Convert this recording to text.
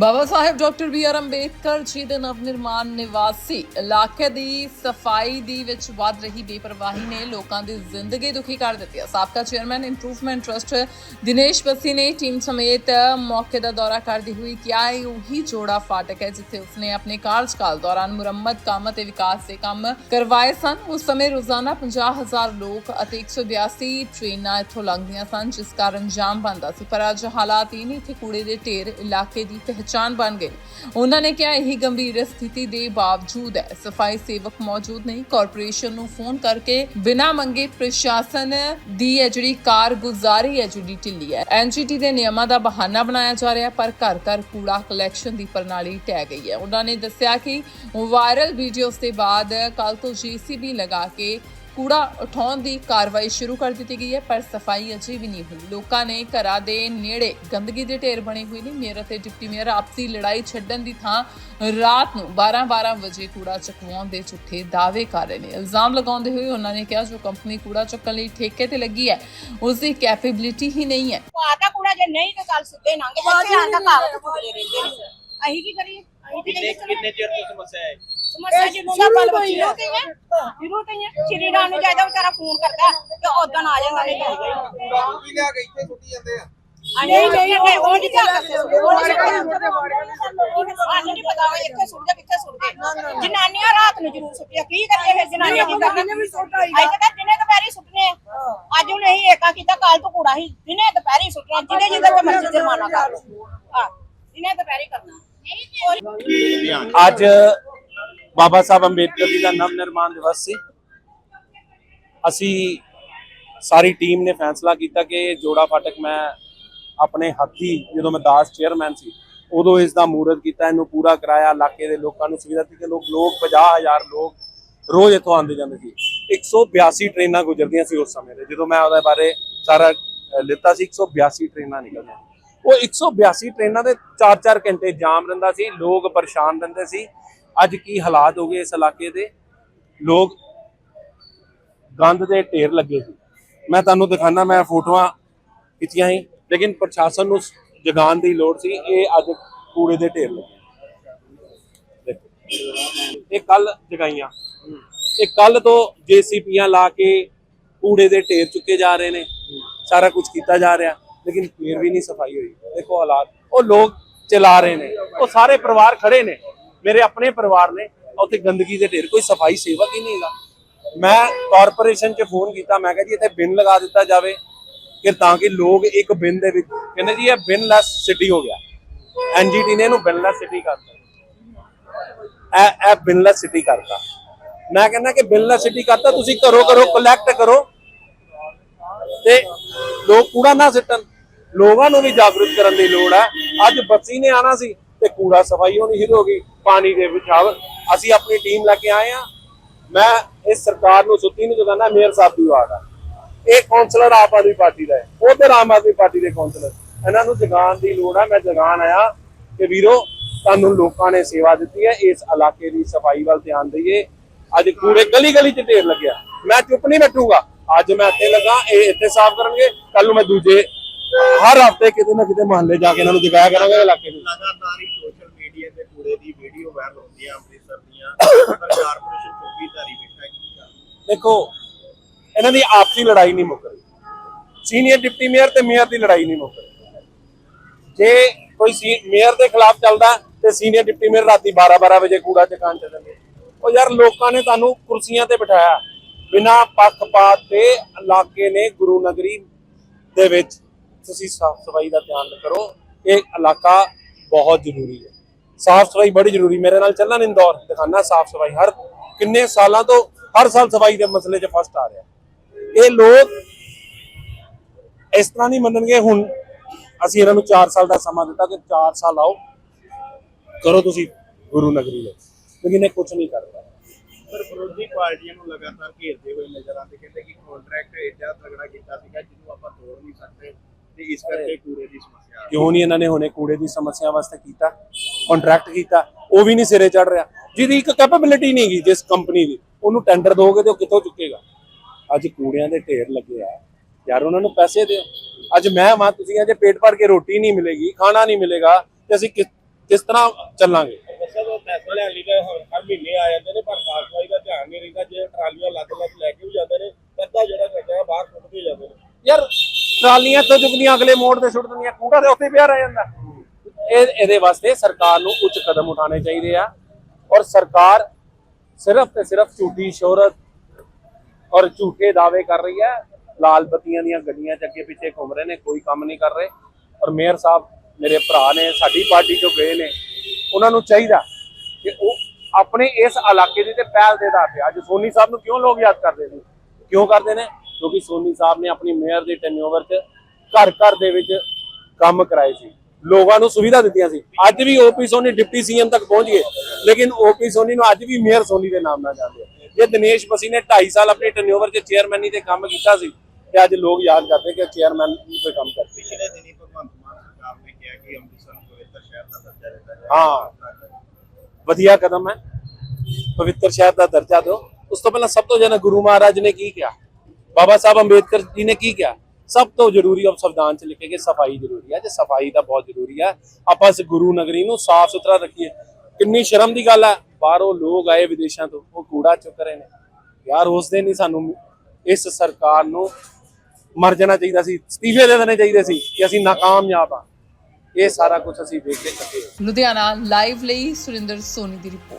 Baba Saheb, doctor B R Ambedkar ji ਦੇ ਨਵ ਨਿਰਮਾਣ ਨਿਵਾਸੀ ਇਲਾਕੇ ਦੀ ਸਫ਼ਾਈ ਦੀ ਵਿੱਚ ਵੱਧ ਰਹੀ ਬੇਪਰਵਾਹੀ ਨੇ ਲੋਕਾਂ ਦੀ ਜ਼ਿੰਦਗੀ ਦੁਖੀ ਕਰ ਦਿੱਤੀ ਹੈ। ਸਾਬਕਾ chairman improvement trust Dinesh Bassi ਨੇ ਟੀਮ ਸਮੇਤ ਮੌਕੇ ਦਾ ਦੌਰਾ ਕਰਦੀ ਹੋਈ ਕਿਹਾ, ਇਹ ਉਹੀ ਜੋੜਾ ਫਾਟਕ ਹੈ ਜਿੱਥੇ ਉਸਨੇ ਆਪਣੇ ਕਾਰਜਕਾਲ ਦੌਰਾਨ ਮੁਰੰਮਤ ਕੰਮ ਅਤੇ ਵਿਕਾਸ ਦੇ ਕੰਮ ਕਰਵਾਏ ਸਨ। ਉਸ ਸਮੇਂ ਰੋਜ਼ਾਨਾ 50000 ਲੋਕ ਅਤੇ 182 ਟ੍ਰੇਨਾਂ ਇੱਥੋਂ ਲੰਘਦੀਆਂ ਸਨ, ਜਿਸ ਕਾਰਨ ਜਾਮ ਬਣਦਾ ਸੀ। ਪਰ ਅੱਜ ਹਾਲਾਤ ਇਹ ਨਹੀਂ ਇੱਥੇ ਕੂੜੇ ਦੇ ਢੇਰ ਇਲਾਕੇ ਦੀ ਪਹਿਚਾਨ ਬਣ ਗਏ। ਉਹਨਾਂ ਨੇ ਕਿਹਾ, ਇਹ ਗੰਭੀਰ ਸਥਿਤੀ ਦੇ ਬਾਵਜੂਦ ਹੈ। ਸਫ਼ਾਈ ਸੇਵਕ ਮੌਜੂਦ ਨਹੀਂ। ਕਾਰਪੋਰੇਸ਼ਨ ਨੂੰ ਫੋਨ ਕਰਕੇ ਬਿਨਾਂ ਮੰਗੇ ਪ੍ਰਸ਼ਾਸਨ ਦੀ ਹੈ ਜਿਹੜੀ ਕਾਰਗੁਜ਼ਾਰੀ ਹੈ, ਜਿਹੜੀ ਢਿੱਲੀ ਹੈ, ਐਨਜੀਟੀ ਦੇ ਨਿਯਮਾਂ ਦਾ ਬਹਾਨਾ ਬਣਾਇਆ ਜਾ ਰਿਹਾ ਪਰ ਘਰ ਘਰ ਕੂੜਾ ਕਲੈਕਸ਼ਨ ਦੀ ਪ੍ਰਣਾਲੀ ਟਹਿ ਗਈ ਹੈ। ਉਹਨਾਂ ਨੇ ਦੱਸਿਆ ਕਿ ਵਾਇਰਲ ਵੀਡੀਓਜ਼ ਦੇ ਬਾਅਦ ਕੱਲ ਤੋਂ ਜੀਸੀਬੀ ਲਗਾ ਕੇ ਕੂੜਾ ਉਠਾਉਣ ਦੀ ਕਾਰਵਾਈ ਸ਼ੁਰੂ ਕਰ ਦਿੱਤੀ ਗਈ ਹੈ, ਪਰ ਸਫ਼ਾਈ ਅਜੇ ਵੀ ਨਹੀਂ ਹੋਈ। ਲੋਕਾਂ ਨੇ ਘਰਾਂ ਦੇ ਨੇੜੇ ਗੰਦਗੀ ਦੇ ਢੇਰ ਬਣੇ ਹੋਏ ਨੇ। ਮੇਅਰ ਅਤੇ ਡਿਪਟੀ ਮੇਅਰ ਆਪਸੀ ਲੜਾਈ ਛੱਡਣ ਦੀ ਥਾਂ ਰਾਤ ਨੂੰ 12-12 ਵਜੇ ਕੂੜਾ ਚੁਕਵਾਉਣ ਦੇ ਝੂਠੇ ਦਾਅਵੇ ਕਰ ਰਹੇ ਨੇ। ਇਲਜ਼ਾਮ ਲਗਾਉਂਦੇ ਹੋਏ ਉਹਨਾਂ ਨੇ ਕਿਹਾ, ਜੋ ਕੰਪਨੀ ਕੂੜਾ ਚੁੱਕਣ ਲਈ ਠੇਕੇ ਤੇ ਲੱਗੀ ਹੈ ਉਸ ਦੀ ਕੈਪੇਬਿਲਿਟੀ ਹੀ ਨਹੀਂ ਹੈ। ਪਾਤਾ ਕੂੜਾ ਜੇ ਨਹੀਂ ਤੇ ਕੱਲ ਸਿੱਧੇ ਲੰਘ ਜਾਂਦੇ ਆਂਦਾ ਕਾਗਜ਼ ਚੁੱਕਦੇ ਰਹਿੰਦੇ ਨੇ। ਅਸੀਂ ਕੀ ਕਰੀਏ? ਕਿੰਨੇ ਕਿੰਨੇ ਚਿਰ ਤੋਂ ਸਮੱਸਿਆ ਹੈ? ਸਮੱਸਿਆ ਜਿਹਨੂੰ ਦਾ ਬਲ ਸ਼ੁਰੂ ਤੇ ਹੈ ਸ਼ੁਰੂ ਤੇ ਹੈ ਸ਼੍ਰੀ ਰਾਮ ਨੂੰ ਜਾਇਦਾ ਵਿਚਾਰਾ ਫੋਨ ਕਰਦਾ ਤੇ ਉਦੋਂ ਆ ਜਾਂਦਾ ਨਹੀਂ ਕੂੜਾ ਵੀ ਲਿਆ ਕੇ ਇੱਥੇ ਸੁੱਟੀ ਜਾਂਦੇ ਆ। ਨਹੀਂ ਨਹੀਂ ਉਹ ਨਹੀਂ ਜਾ ਸਕਦੇ ਉਹ ਨਹੀਂ ਸਾਨੂੰ ਨਹੀਂ ਪਤਾ ਉਹ ਇੱਥੇ ਸੁੱਟਦੇ ਕਿੱਥੇ ਸੁੱਟਦੇ। ਜਨਾਨੀਆਂ ਰਾਤ ਨੂੰ ਜ਼ਰੂਰ ਸੁੱਟਿਆ ਕੀ ਕਰੀਏ ਫਿਰ ਜਨਾਨੀਆਂ ਕੀ ਕਰਨਾ ਅੱਜ ਤੱਕ ਦਿਨੇ ਦੁਪਹਿਰੀ ਸੁੱਟਨੇ ਆ। ਅੱਜ ਉਹਨੇ ਹੀ ਏਕਾ ਕੀਤਾ ਕੱਲ ਤੋਂ ਕੂੜਾ ਹੀ। ਦਿਨੇ ਦੁਪਹਿਰੀ ਸੁੱਟਣਾ ਜਿਹਦੇ ਜਿਹਦੇ ਤੇ ਮਰਜ਼ੀ ਜੁਰਮਾਨਾ ਕਰ ਲਓ। ਹਾਂ ਦਿਨੇ ਦੁਪਹਿਰੀ ਕਰਨਾ। ਅੱਜ ਬਾਬਾ ਸਾਹਿਬ ਅੰਬੇਦਕਰ ਜੀ ਦਾ ਨਵ ਨਿਰਮਾਣ ਦਿਵਸ ਸੀ। ਅਸੀਂ ਸਾਰੀ ਟੀਮ ਨੇ ਫੈਸਲਾ ਕੀਤਾ ਕਿ ਜੋੜਾ ਫਾਟਕ ਮੈਂ ਆਪਣੇ ਹੱਥੀ, ਜਦੋਂ ਮੈਂ ਦਾਸ ਚੇਅਰਮੈਨ ਸੀ, ਉਦੋਂ ਇਸ ਦਾ ਮੂਰਤ ਕੀਤਾ, ਇਹਨੂੰ ਪੂਰਾ ਕਰਾਇਆ, ਇਲਾਕੇ ਦੇ ਲੋਕਾਂ ਨੂੰ ਸੁਵਿਧਾ ਦਿੱਤੀ ਕਿ ਲੋਕ ਲੋਕ 50000 ਲੋਕ ਰੋਜ਼ ਇੱਥੋਂ ਆਉਂਦੇ ਜਾਂਦੇ ਸੀ। 182 ਟ੍ਰੇਨਾਂ ਗੁਜ਼ਰਦੀਆਂ ਸੀ ਉਸ ਸਮੇਂ ਤੇ ਜਦੋਂ ਮੈਂ ਉਹਦੇ ਬਾਰੇ ਸਾਰਾ ਲਿੱਤਾ ਸੀ 182 ਟ੍ਰੇਨਾਂ ਨਿਕਲਦੀਆਂ। ਉਹ 182 ਟ੍ਰੇਨਾਂ ਦੇ 4-4 ਘੰਟੇ ਜਾਮ ਰਹਿੰਦਾ ਸੀ, ਲੋਕ ਪਰੇਸ਼ਾਨ ਰਹਿੰਦੇ ਸੀ। ਅੱਜ ਕੀ ਹਾਲਾਤ ਹੋ ਗਏ ਇਸ ਇਲਾਕੇ ਦੇ? ਲੋਕ ਗੰਦ ਦੇ ਢੇਰ ਲੱਗੇ ਸੀ। ਮੈਂ ਤੁਹਾਨੂੰ ਦਿਖਾਣਾ ਮੈਂ ਫੋਟੋਆਂ ਖਿੱਚੀਆਂ ਸੀ, ਲੇਕਿਨ ਪ੍ਰਸ਼ਾਸਨ ਨੂੰ ਜਗਾਉਣ ਦੀ ਲੋੜ ਸੀ, ਇਹ ਅੱਜ ਕੂੜੇ ਦੇ ਢੇਰ ਲੱਗੇ। ਇਹ ਕੱਲ ਜਗਾਈਆਂ। ਇਹ ਕੱਲ ਤੋਂ ਜੀਸੀਪੀਆਂ ਲਾ ਕੇ ਕੂੜੇ ਦੇ ਢੇਰ ਚੁੱਕੇ ਜਾ ਰਹੇ ਨੇ। ਸਾਰਾ ਕੁਝ ਕੀਤਾ ਜਾ ਰਿਹਾ। ਲੇਕਿਨ ਫੇਰ ਵੀ ਨਹੀਂ ਸਫ਼ਾਈ ਹੋਈ। ਦੇਖੋ ਹਾਲਾਤ, ਉਹ ਲੋਕ ਚਲਾ ਰਹੇ ਨੇ। ਉਹ ਸਾਰੇ ਪਰਿਵਾਰ ਖੜੇ ਨੇ। ਮੇਰੇ ਆਪਣੇ ਪਰਿਵਾਰ ਨੇ। ਉੱਥੇ ਗੰਦਗੀ ਦੇ ਢੇਰ, ਕੋਈ ਸਫ਼ਾਈ ਸੇਵਕ ਹੀ ਨਹੀਂ ਮੈਂ ਕਾਰਪੋਰੇਸ਼ਨ 'ਚ ਫੋਨ ਕੀਤਾ, ਮੈਂ ਕਿਹਾ ਜੀ ਇੱਥੇ ਬਿਨ ਲਗਾ ਦਿੱਤਾ ਜਾਵੇ ਕਿ ਤਾਂ ਕਿ ਲੋਕ ਇੱਕ ਬਿਨ ਦੇ ਵਿੱਚ, ਕਹਿੰਦੇ ਜੀ ਇਹ ਬਿਨਲੈਸ ਸਿਟੀ ਹੋ ਗਿਆ। ਐਨਜੀਟੀ ਨੇ ਇਹਨੂੰ ਬਿਨ ਸਿਟੀ ਕਰਤਾ। ਇਹ ਇਹ ਬਿਨ ਸਿਟੀ ਕਰਤਾ। ਮੈਂ ਕਹਿੰਦਾ ਕਿ ਬਿਨਲੈਸ ਸਿਟੀ ਕਰਤਾ, ਤੁਸੀਂ ਘਰੋ ਘਰੋ ਕਲੈਕਟ ਕਰੋ। ਤੇ ਲੋਕ ਕੂੜਾ ਨਾ ਸਿੱਟਣ। ਲੋਕਾਂ ਨੂੰ ਵੀ ਜਾਗਰੂਕ ਕਰਨ ਦੀ ਲੋੜ ਹੈ। ਅੱਜ ਬੱਸੀ ਨੇ ਆਣਾ ਸੀ ਤੇ ਕੂੜਾ ਸਫ਼ਾਈ ਹੋਣੀ ਸ਼ੁਰੂ ਹੋ ਗਈ, ਪਾਣੀ ਦੇ ਵਿਛਾਵ ਅਸੀਂ ਆਪਣੀ ਟੀਮ ਲੈ ਕੇ ਆਏ ਆ ਮੈਂ ਇਸ ਸਰਕਾਰ ਨੂੰ ਸੁੱਤੀ ਨੂੰ ਜਗਾਣਾ ਮੇਅਰ ਸਾਹਿਬ ਦੀ ਵਾਰ ਆ। ਇਹ ਕਾਉਂਸਲਰ ਆਪ ਆਦਮੀ ਪਾਰਟੀ ਦਾ ਹੈ। ਤੇ ਆਮ ਆਦਮੀ ਪਾਰਟੀ ਦੇ ਕਾਉਂਸਲਰ ਇਹਨਾਂ ਨੂੰ ਜਗਾਉਣ ਦੀ ਲੋੜ ਹੈ। ਮੈਂ ਜਗਾਣ ਆਇਆ ਕਿ ਵੀਰੋ, ਤੁਹਾਨੂੰ ਲੋਕਾਂ ਨੇ ਸੇਵਾ ਦਿੱਤੀ ਹੈ। ਇਸ ਇਲਾਕੇ ਦੀ ਸਫ਼ਾਈ ਵੱਲ ਧਿਆਨ ਦਈਏ। ਅੱਜ ਕੂੜੇ ਗਲੀ ਗਲੀ 'ਚ ਢੇਰ ਲੱਗਿਆ। ਮੈਂ ਚੁੱਪ ਨਹੀਂ ਬੈਠੂਗਾ। ਅੱਜ ਮੈਂ ਇੱਥੇ ਲੱਗਾ ਇਹ ਇੱਥੇ ਸਾਫ਼ ਕਰਨਗੇ ਕੱਲ ਨੂੰ ਮੈਂ ਦੂਜੇ ਹਰ ਹਫ਼ਤੇ ਕਿਤੇ ਨਾ ਕਿਤੇ ਮਹੱਲੇ ਜਾ ਕੇ ਇਹਨਾਂ ਨੂੰ ਜਗਾਇਆ ਕਰਾਂਗਾ ਇਲਾਕੇ ਨੂੰ। ਲਗਾਤਾਰ ਹੀ ਸੋਸ਼ਲ ਮੀਡੀਆ ਤੇ ਕੂੜੇ ਦੀ ਵੀਡੀਓ ਵਾਇਰਲ ਹੁੰਦੀ ਆ ਅੰਮ੍ਰਿਤਸਰ ਦੀਆਂ। ਪਰ ਕਾਰਪੋਰੇਸ਼ਨ ਚੁੱਪੀ ਧਾਰੀ ਬੈਠਾ ਹੈ ਕੀ ਕਰ ਦੇਖੋ ਇਹਨਾਂ ਦੀ ਆਪਸੀ ਲੜਾਈ ਨਹੀਂ ਮੁੱਕ ਰਹੀ ਸੀਨੀਅਰ ਡਿਪਟੀ ਮੇਅਰ ਤੇ ਮੇਅਰ ਦੀ ਲੜਾਈ ਨਹੀਂ ਮੁੱਕ ਰਹੀ ਜੇ ਕੋਈ ਸੀ ਮੇਅਰ ਦੇ ਖਿਲਾਫ ਚੱਲਦਾ ਤੇ ਸੀਨੀਅਰ ਡਿਪਟੀ ਮੇਅਰ ਰਾਤੀ 12-12 ਵਜੇ ਕੂੜਾ ਚਕਾਨ ਚੱਲਣਗੇ ਉਹ ਯਾਰ ਲੋਕਾਂ ਨੇ ਤੁਹਾਨੂੰ ਕੁਰਸੀਆਂ ਤੇ ਬਿਠਾਇਆ। ਬਿਨਾਂ ਪੱਖਪਾਤ ਤੇ ਇਲਾਕੇ ਨੇ ਗੁਰੂ ਨਗਰੀ ਦੇ ਵਿੱਚ ਤੁਸੀਂ ਸਾਫ਼ ਸਫ਼ਾਈ ਦਾ ਧਿਆਨ ਕਰੋ, ਇਹ ਇਲਾਕਾ ਬਹੁਤ ਜ਼ਰੂਰੀ ਹੈ। ਸਾਫ਼ ਸਫ਼ਾਈ ਬੜੀ ਜ਼ਰੂਰੀ, ਮੇਰੇ ਨਾਲ ਚੱਲਣਾ ਇੰਦੌਰ ਦਿਖਾਣਾ ਸਾਫ਼ ਸਫ਼ਾਈ, ਹਰ ਕਿੰਨੇ ਸਾਲਾਂ ਤੋਂ ਹਰ ਸਾਲ ਸਫ਼ਾਈ ਦੇ ਮਸਲੇ 'ਚ ਫਸਟ ਆ ਰਿਹਾ। ਇਹ ਲੋਕ ਇਸ ਤਰ੍ਹਾਂ ਨਹੀਂ ਮੰਨਣਗੇ ਹੁਣ, ਅਸੀਂ ਇਹਨਾਂ ਨੂੰ 4 ਸਾਲ ਦਾ ਸਮਾਂ ਦਿੱਤਾ ਕਿ 4 ਸਾਲ ਆਓ, ਕਰੋ ਤੁਸੀਂ ਗੁਰੂ ਨਗਰੀ ਲਈ ਲੇਕਿਨ ਇਹ ਕੁਝ ਨਹੀਂ ਕਰਦਾ ਪਰ ਵਿਰੋਧੀ ਪਾਰਟੀਆਂ ਨੂੰ ਲਗਾਤਾਰ ਘੇਰਦੇ ਹੋਏ ਨਜ਼ਰ ਆਉਂਦੇ ਕਹਿੰਦੇ ਕਿ ਕੰਟਰੈਕਟ ਏਡਾ ਤਗੜਾ ਕੀਤਾ ਸੀਗਾ ਜਿਹਨੂੰ ਆਪਾਂ ਤੋੜ ਨਹੀਂ ਸਕਦੇ ਤੇ ਇਸ ਕਰਕੇ ਕੂੜੇ ਦੀ ਸਮੱਸਿਆ ਕਿਉਂ ਨਹੀਂ ਇਹਨਾਂ ਨੇ ਹੁਣੇ ਕੂੜੇ ਦੀ ਸਮੱਸਿਆ ਵਾਸਤੇ ਕੀਤਾ? ਕੰਟਰੈਕਟ ਕੀਤਾ। ਉਹ ਵੀ ਨਹੀਂ ਸਿਰੇ ਚੜ ਰਿਹਾ। ਜਿਹਦੀ ਇੱਕ ਕੈਪੇਬਿਲਿਟੀ ਨਹੀਂ ਹੈਗੀ ਜਿਸ ਕੰਪਨੀ ਦੀ। ਉਹਨੂੰ ਟੈਂਡਰ ਦੋਗੇ ਤੇ ਉਹ ਕਿੱਥੋਂ ਚੁੱਕੇਗਾ? ਅੱਜ ਕੂੜਿਆਂ ਦੇ ਢੇਰ ਲੱਗੇ ਆ। ਯਾਰ ਉਹਨਾਂ ਨੂੰ ਪੈਸੇ ਦਿਓ। ਅੱਜ ਮੈਂ ਵਾਂ ਤੁਸੀਂ ਅਜੇ ਪੇਟ ਭਰ ਕੇ ਰੋਟੀ ਨਹੀਂ ਮਿਲੇਗੀ ਖਾਣਾ ਨਹੀਂ ਮਿਲੇਗਾ ਤੇ ਅਸੀਂ ਕਿਸ ਤਰ੍ਹਾਂ ਚੱਲਾਂਗੇ? ਦੱਸਿਆ ਉਹ ਲੈਣ ਲਈ ਤਾਂ ਹਰ ਹਰ ਮਹੀਨੇ ਆ ਜਾਂਦੇ ਨੇ, ਪਰ ਸਾਫ਼ ਸਫ਼ਾਈ ਦਾ ਧਿਆਨ ਨਹੀਂ ਰਹਿੰਦਾ, ਜੇ ਟਰਾਲੀਆਂ ਲੱਗ ਲੱਗ ਲੈ ਕੇ ਵੀ ਜਾਂਦੇ ਨੇ ਅੱਧਾ ਜਿਹੜਾ ਕਚਰਾ ਬਾਹਰ ਸੁੱਟਦੇ ਜਾਂਦੇ ਨੇ। ਯਾਰ, ਟਰਾਲੀਆਂ ਤੋਂ ਚੁੱਕਦੀਆਂ, ਅਗਲੇ ਮੋੜ ਤੇ ਸੁੱਟ ਦਿੰਦੀਆਂ, ਕੂੜਾ ਤੇ ਉੱਥੇ ਪਿਆ ਰਹਿ ਜਾਂਦਾ। ਇਹ, ਇਹਦੇ ਵਾਸਤੇ ਸਰਕਾਰ ਨੂੰ ਉੱਚ ਕਦਮ ਉਠਾਉਣੇ ਚਾਹੀਦੇ ਆ, ਔਰ ਸਰਕਾਰ ਸਿਰਫ ਤੇ ਸਿਰਫ ਝੂਠੀ ਸ਼ੋਹਰਤ ਔਰ ਝੂਠੇ ਦਾਅਵੇ ਕਰ ਰਹੀ ਹੈ। ਲਾਲ ਬੱਤੀਆਂ ਦੀਆਂ ਗੱਡੀਆਂ ਚ ਅੱਗੇ ਪਿੱਛੇ ਘੁੰਮ ਰਹੇ ਨੇ, ਕੋਈ ਕੰਮ ਨਹੀਂ ਕਰ ਰਹੇ। ਔਰ ਮੇਅਰ ਸਾਹਿਬ, ਮੇਰੇ ਭਰਾ ਨੇ ਸਾਡੀ ਪਾਰਟੀ ਚੋਂ ਗਏ ਨੇ ਉਹਨਾਂ ਨੂੰ ਚਾਹੀਦਾ ਕਿ ਉਹ ਆਪਣੇ ਇਸ ਇਲਾਕੇ ਦੀ ਤੇ ਪਹਿਲ ਦੇ ਆਧਾਰ ਤੇ ਅੱਜ ਸੋਨੀ ਸਾਹਿਬ ਨੂੰ ਕਿਉਂ ਲੋਕ ਯਾਦ ਕਰਦੇ ਨੇ? ਕਿਉਂ ਕਰਦੇ ਨੇ? ਕਿਉਂਕਿ ਸੋਨੀ ਸਾਹਿਬ ਨੇ ਆਪਣੀ ਮੇਅਰ ਦੇ ਟੈਨਿਓਵਰ 'ਚ ਘਰ ਘਰ ਦੇ ਵਿੱਚ ਕੰਮ ਕਰਾਏ ਸੀ। ਲੋਕਾਂ ਨੂੰ ਸੁਵਿਧਾ ਦਿੱਤੀਆਂ ਸੀ। ਅੱਜ ਵੀ ਓਪੀ ਸੋਨੀ ਡਿਪਟੀ ਸੀਐਮ ਤੱਕ ਪਹੁੰਚ ਗਏ। ਲੇਕਿਨ ਓਪੀ ਸੋਨੀ ਨੂੰ ਅੱਜ ਵੀ ਮੇਅਰ ਸੋਨੀ ਦੇ ਨਾਮ ਨਾਲ ਜਾਣਦੇ ਆ। ਇਹ ਦਿਨੇਸ਼ ਮਸੀ ਨੇ 2.5 ਸਾਲ ਆਪਣੇ ਟੈਨਿਓਵਰ 'ਚ ਚੇਅਰਮੈਨੀ ਤੇ ਕੰਮ ਕੀਤਾ ਸੀ ਤੇ ਅੱਜ ਲੋਕ ਯਾਦ ਕਰਦੇ ਕਿ ਚੇਅਰਮੈਨ ਕੋਈ ਕੰਮ ਕਰਦੇ ਪਿਛਲੇ ਦਿਨੀ ਭਗਵੰਤ ਮਾਨ ਸਰਕਾਰ ਨੇ ਕਿਹਾ ਕਿ ਅੰਮ੍ਰਿਤਸਰ ਨੂੰ ਪਵਿੱਤਰ ਸ਼ਹਿਰ ਦਾ ਦਰਜਾ ਦਿੱਤਾ ਜਾਏ ਹਾਂ। ਵਧੀਆ ਕਦਮ ਹੈ। ਪਵਿੱਤਰ ਸ਼ਹਿਰ ਦਾ ਦਰਜਾ ਦਿਓ। ਉਸ ਤੋਂ ਪਹਿਲਾਂ ਸਭ ਤੋਂ ਜ਼ਿਆਦਾ ਗੁਰੂ ਮਹਾਰਾਜ ਨੇ ਕੀ ਕਿਹਾ? ਬਾਬਾ ਸਾਹਿਬ ਅੰਬੇਦਕਰ ਜੀ ਨੇ ਕੀ ਕਿਹਾ? ਸਭ ਤੋਂ ਜ਼ਰੂਰੀ ਉਹ ਸੰਵਿਧਾਨ ਚ ਲਿਖੇ ਕਿ ਸਫ਼ਾਈ ਜ਼ਰੂਰੀ ਹੈ। ਤੇ ਸਫ਼ਾਈ ਦਾ ਬਹੁਤ ਜ਼ਰੂਰੀ ਹੈ। ਆਪਾਂ ਇਸ ਗੁਰੂ ਨਗਰੀ ਨੂੰ ਸਾਫ਼ ਸੁਥਰਾ ਰੱਖੀਏ। ਕਿੰਨੀ ਸ਼ਰਮ ਦੀ ਗੱਲ ਹੈ। ਬਾਹਰੋਂ ਲੋਕ ਆਏ ਵਿਦੇਸ਼ਾਂ ਤੋਂ, ਉਹ ਕੂੜਾ ਚੁੱਕ ਰਹੇ ਨੇ। ਯਾਰ ਉਸ ਦਿਨ ਹੀ ਸਾਨੂੰ ਇਸ ਸਰਕਾਰ ਨੂੰ ਮਰ ਜਾਣਾ ਚਾਹੀਦਾ ਸੀ, ਅਸਤੀਫੇ ਦੇ ਦੇਣੇ ਚਾਹੀਦੇ ਸੀ ਕਿ ਅਸੀਂ ਨਾਕਾਮਯਾਬ ਆ ਇਹ ਸਾਰਾ ਕੁਝ ਅਸੀਂ ਵੇਖ ਕੇ ਕੱਟੇ ਲੁਧਿਆਣਾ ਲਾਈਵ ਲਈ ਸੁਰਿੰਦਰ ਸੋਨੀ ਦੀ ਰਿਪੋਰਟ।